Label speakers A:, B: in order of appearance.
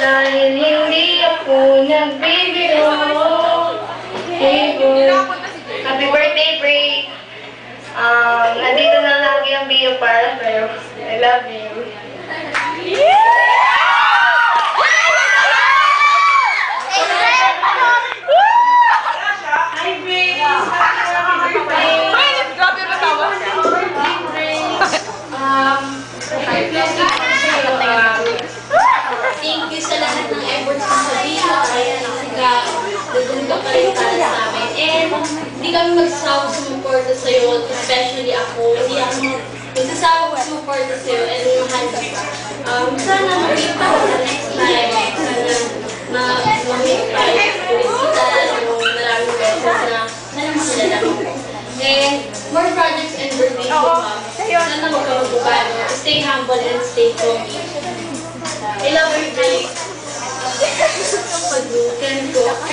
A: Dahil hindi ako nagbibiro. Hey. Happy birthday, Bray! Um, nandito na lagi ang bio para sa'yo. I love you.
B: Hi, Grace! Happy birthday!
C: Grabe yung natawa.
B: birthday, Grace! Um, happy birthday po sa'yo. Um, thank you sa lahat ng efforts mo sa video. Kaya nakaga, nagunda ka rin para sa amin. And hindi kami magsasawa sumuporta sa'yo, especially ako. Hindi ako magsasawa sumuporta sa'yo and mahal ka pa. Um, sana pa sa next time. Sana ma- Stay humble and stay cozy. I love you, Grace. Pag-can ko.